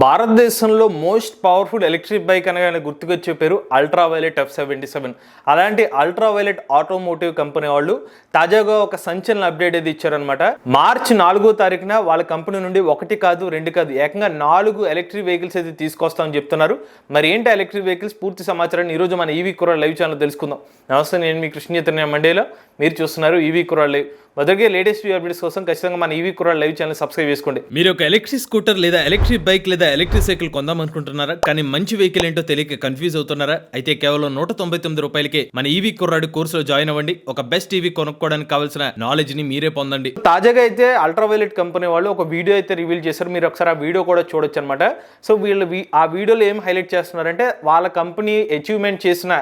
భారతదేశంలో most powerful electric bike అనగానే గుర్తుకొచ్చే పేరు ultra violet F seventy seven. అలాంటి అల్ట్రా వైలెట్ ఆటోమోటివ్ కంపెనీ వాళ్ళు తాజాగా ఒక సంచలన అప్డేట్ అయితే ఇచ్చారనమాట మార్చి నాలుగో తారీఖున వాళ్ళ కంపెనీ నుండి ఒకటి కాదు రెండు కాదు ఏకంగా నాలుగు ఎలక్ట్రిక్ వెహికల్స్ అయితే తీసుకొస్తామని చెప్తున్నారు. మరి ఏంటి ఎలక్ట్రిక్ వెహికల్స్? పూర్తి సమాచారాన్ని ఈరోజు మన ఈవీ కురాల్ లైవ్ ఛానల్ తెలుసుకుందాం. నమస్తే నేను మీ కృష్ణ చైతన్య మండేలో. మీరు చూస్తున్నారు ఈవీ కురాల్ లైవ్. మొదటిగా లేటెస్ట్ వ్యూ అప్డేట్స్ కోసం ఖచ్చితంగా మన ఈవీ కుర్ర లైవ్ ఛానల్ సబ్స్క్రైబ్ చేసుకోండి. మీరు ఒక ఎలక్ట్రిక్ స్కూటర్ లేదా ఎలక్ట్రిక్ బైక్ లేదా ఎలక్ట్రిక్ సైకిల్ కొందాం అనుకుంటున్నారా కానీ మంచి వెహికల్ ఏంటో తెలియక కన్ఫ్యూజ్ అవుతున్నారా? అయితే కేవలం నూట తొంభై తొమ్మిది రూపాయలకే మన ఈవీ కుర్రాడు కోర్సులో జాయిన్ అవ్వండి. ఒక బెస్ట్ ఈవీ కొనుక్కోవడానికి కావాల్సిన నాలెడ్జ్ని మీరే పొందండి. తాజాగా అయితే అల్ట్రావైలెట్ కంపెనీ వాళ్ళు ఒక వీడియో అయితే రివీల్ చేశారు. మీరు ఒకసారి ఆ వీడియో కూడా చూడొచ్చు అనమాట సో వీళ్ళు ఆ వీడియోలో ఏం హైలైట్ చేస్తున్నారంటే వాళ్ళ కంపెనీ అచీవ్మెంట్ చేసిన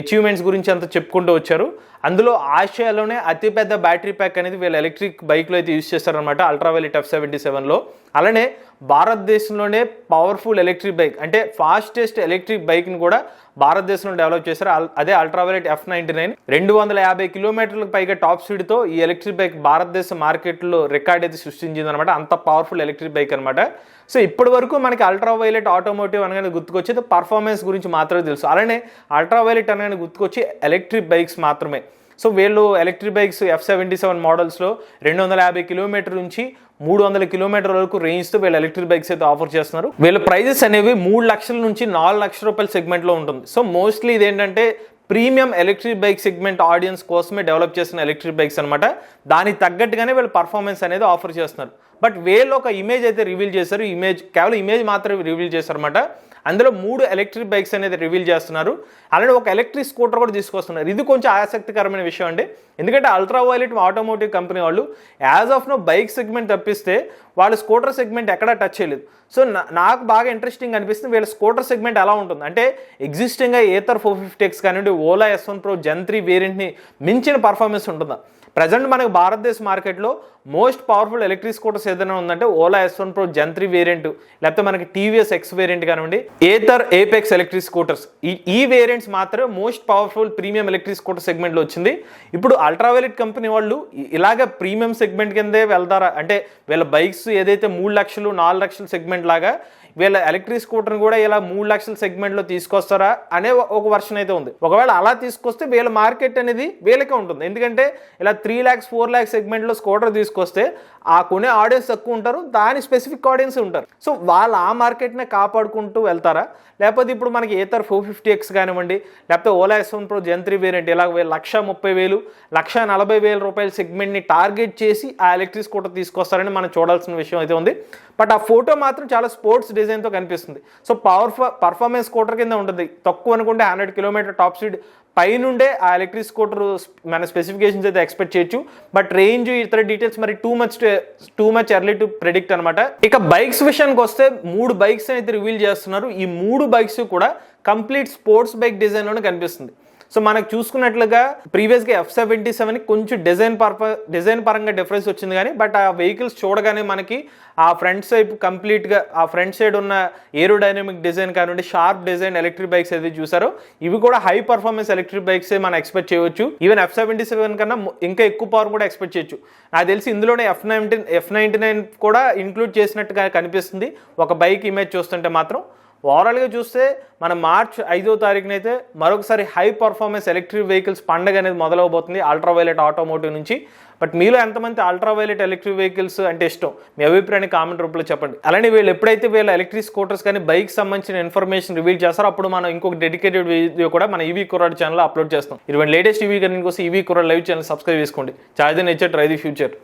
అచీవ్మెంట్స్ గురించి అంత చెప్పుకుంటూ వచ్చారు. అందులో ఆసియాలోనే అతిపెద్ద బ్యాటరీ ప్యాక్ అనేది వీళ్ళు ఎలక్ట్రిక్ బైక్లో అయితే యూస్ చేస్తారనమాట అల్ట్రావైలెట్ ఎఫ్ సెవెంటీ సెవెన్లో. అలానే భారతదేశంలోనే పవర్ఫుల్ ఎలక్ట్రిక్ బైక్ అంటే ఫాస్టెస్ట్ ఎలక్ట్రిక్ బైక్ని కూడా భారతదేశంలో డెవలప్ చేశారు. అదే అల్ట్రావైలెట్ ఎఫ్ నైన్టీ నైన్ రెండు వందల యాభై కిలోమీటర్లకు పైగా టాప్ స్పీడ్తో ఈ ఎలక్ట్రిక్ బైక్ భారతదేశ మార్కెట్లో రికార్డ్ అయితే సృష్టించింది అనమాట అంత పవర్ఫుల్ ఎలక్ట్రిక్ బైక్ అనమాట సో ఇప్పటి వరకు మనకి అల్ట్రావైలెట్ ఆటోమోటివ్ అనగానే గుర్తుకొచ్చేది పర్ఫార్మెన్స్ గురించి మాత్రమే తెలుసు. అలానే అల్ట్రా వైలెట్ అనగానే గుర్తుకొచ్చి ఎలక్ట్రిక్ బైక్స్ మాత్రమే. సో వీళ్ళు electric bikes F seventy seven మోడల్స్లో రెండు వందల యాభై కిలోమీటర్ నుంచి మూడు వందల కిలోమీటర్ వరకు రేంజ్తో వీళ్ళు ఎలక్ట్రిక్ బైక్స్ అయితే ఆఫర్ చేస్తున్నారు. వీళ్ళ ప్రైజెస్ అనేవి మూడు లక్షల నుంచి నాలుగు లక్షల రూపాయల సెగ్మెంట్లో ఉంటుంది. సో మోస్ట్లీ ఇదేంటంటే premium electric bike segment audience కోసమే డెవలప్ చేసిన ఎలక్ట్రిక్ బైక్స్ అనమాట దానికి తగ్గట్టుగానే వీళ్ళు పర్ఫార్మెన్స్ అనేది ఆఫర్ చేస్తున్నారు. బట్ వీళ్ళు ఒక ఇమేజ్ అయితే రివీల్ చేశారు. ఇమేజ్ కేవలం ఇమేజ్ మాత్రమే రివీల్ చేశారన్నమాట. అందులో మూడు ఎలక్ట్రిక్ బైక్స్ అనేది రివీల్ చేస్తున్నారు. అలానే ఒక ఎలక్ట్రిక్ స్కూటర్ కూడా తీసుకొస్తున్నారు. ఇది కొంచెం ఆసక్తికరమైన విషయం అండి. ఎందుకంటే అల్ట్రా వైలెట్ ఆటోమోటివ్ కంపెనీ వాళ్ళు as of now bike segment తప్పిస్తే వాళ్ళు స్కూటర్ సెగ్మెంట్ ఎక్కడా టచ్ చేయలేదు. సో నా- నాకు బాగా ఇంట్రెస్టింగ్ అనిపిస్తుంది వీళ్ళ స్కూటర్ సెగ్మెంట్ ఎలా ఉంటుంది. అంటే ఎగ్జిస్టింగ్గా ఏతర్ ఫోర్ ఫిఫ్టీ ఎక్స్ కానివ్వండి Ola S one pro gen three వేరియంట్ని మించిన పర్ఫార్మెన్స్ ఉంటుందా. ప్రజెంట్ మనకు భారతదేశ మార్కెట్లో మోస్ట్ పవర్ఫుల్ ఎలక్ట్రిక్ స్కూటర్స్ ఏదైనా ఉందంటే Ola S one pro gen three variant లేకపోతే మనకి టీవీఎస్ ఎక్స్ వేరియంట్ కానివ్వండి ఏతర్ ఏపెక్స్ ఎలక్ట్రిక్ స్కూటర్స్ ఈ ఈ వేరియంట్స్ మాత్రమే most powerful premium electric scooter సెగ్మెంట్లో వచ్చింది. ఇప్పుడు అల్ట్రావైలెట్ కంపెనీ వాళ్ళు ఇలాగ ప్రీమియం సెగ్మెంట్ కిందే వెళ్తారా? అంటే వీళ్ళ బైక్స్ ఏదైతే మూడు లక్షలు నాలుగు లక్షల సెగ్మెంట్ లాగా వీళ్ళ ఎలక్ట్రిక్ స్కూటర్ని కూడా ఇలా మూడు లక్షల సెగ్మెంట్లో తీసుకొస్తారా అనే ఒక- వర్షన్ అయితే ఉంది. ఒకవేళ అలా తీసుకొస్తే వీళ్ళ మార్కెట్ అనేది వీళ్ళకే ఉంటుంది. ఎందుకంటే ఇలా త్రీ ల్యాక్స్ ఫోర్ ల్యాక్స్ సెగ్మెంట్లో స్కూటర్ తీసుకొస్తే ఆ కొనే ఆడియన్స్ తక్కువ ఉంటారు దాని స్పెసిఫిక్ ఆడియన్స్ ఉంటారు. సో వాళ్ళు ఆ మార్కెట్నే కాపాడుకుంటూ వెళ్తారా? లేకపోతే ఇప్పుడు మనకి ఏతర్ ఫోర్ ఫిఫ్టీ ఎక్స్ కానివ్వండి లేకపోతే Ola S one pro gen three variant ఇలా లక్ష ముప్పై వేలు లక్ష నలభై వేల రూపాయల సెగ్మెంట్ని టార్గెట్ చేసి ఆ ఎలక్ట్రిక్ స్కూటర్ తీసుకొస్తారని మనం చూడాల్సిన విషయం అయితే ఉంది. బట్ ఆ ఫోటో మాత్రం చాలా స్పోర్ట్స్ డిజైన్తో కనిపిస్తుంది. సో పవర్ పర్ఫార్మెన్స్ స్కూటర్ కింద ఉంటుంది. తక్కువ అనుకుంటే హండ్రెడ్ కిలోమీటర్ టాప్ స్పీడ్. పైనుండే ఆ ఎలక్ట్రిక్ స్కూటర్ మన స్పెసిఫికేషన్స్ అయితే ఎక్స్పెక్ట్ చేయొచ్చు. బట్ రేంజ్ ఇతర డీటెయిల్స్ మరి too much too much early to predict అనమాట ఇక బైక్స్ విషయానికి వస్తే మూడు బైక్స్ అయితే రివీల్ చేస్తున్నారు. ఈ మూడు బైక్స్ కూడా కంప్లీట్ స్పోర్ట్స్ బైక్ డిజైన్లోనే కనిపిస్తుంది. సో మనకు చూసుకున్నట్లుగా ప్రీవియస్గా ఎఫ్ సెవెంటీ సెవెన్ కొంచెం డిజైన్ పర్పస్ డిజైన్ పరంగా డిఫరెన్స్ వచ్చింది కానీ బట్ ఆ వెహికల్స్ చూడగానే మనకి ఆ ఫ్రంట్ సైడ్ కంప్లీట్గా ఆ ఫ్రంట్ సైడ్ ఉన్న ఏరోడైనమిక్ డిజైన్ కానివ్వండి షార్ప్ డిజైన్ ఎలక్ట్రిక్ బైక్స్ ఏది చూసారో ఇవి కూడా హై పర్ఫార్మెన్స్ ఎలక్ట్రిక్ బైక్స్ మనం ఎక్స్పెక్ట్ చేయవచ్చు ఈవెన్ ఎఫ్ సెవెంటీ సెవెన్ కన్నా ఇంకా ఎక్కువ పవర్ కూడా ఎక్స్పెక్ట్ చేయొచ్చు. నాకు తెలిసి ఇందులోనే F nineteen F ninety nine కూడా ఇంక్లూడ్ చేసినట్టుగా కనిపిస్తుంది. ఒక బైక్ ఇమేజ్ చూస్తుంటే మాత్రం. ఓవరాల్గా చూస్తే మన మార్చ్ ఐదో తారీఖునైతే మరొకసారి హై పర్ఫార్మెన్స్ ఎలక్ట్రిక్ వెహికల్స్ పండగ అనేది మొదలవబోతుంది అల్ట్రావైలెట్ ఆటోమోటివ్ నుంచి. బట్ మీలో ఎంతమంది అల్ట్రావైలెట్ ఎలక్ట్రిక్ వెహికల్స్ అంటే ఇష్టం? మీ అభిప్రాయాన్ని కామెంట్ రూపంలో చెప్పండి. అలానే వీళ్ళు ఎప్పుడైతే వీళ్ళ ఎలక్ట్రిక్ స్కూటర్స్ కానీ బైక్ సంబంధించిన ఇన్ఫర్మేషన్ రివీల్ చేస్తారో అప్పుడు మనం ఇంకొక డెడికేటెడ్ వీడియో కూడా మన ఈవీ కుర్రాడ్ ఛానల్ అప్లోడ్ చేస్తాం. ఇటువంటి లేటెస్ట్ ఈవీ కానీ కోసం ఈవీ కుర్రాడ్ లైవ్ ఛానల్ సబ్స్క్రైబ్ చేసుకోండి. Charge nature try the future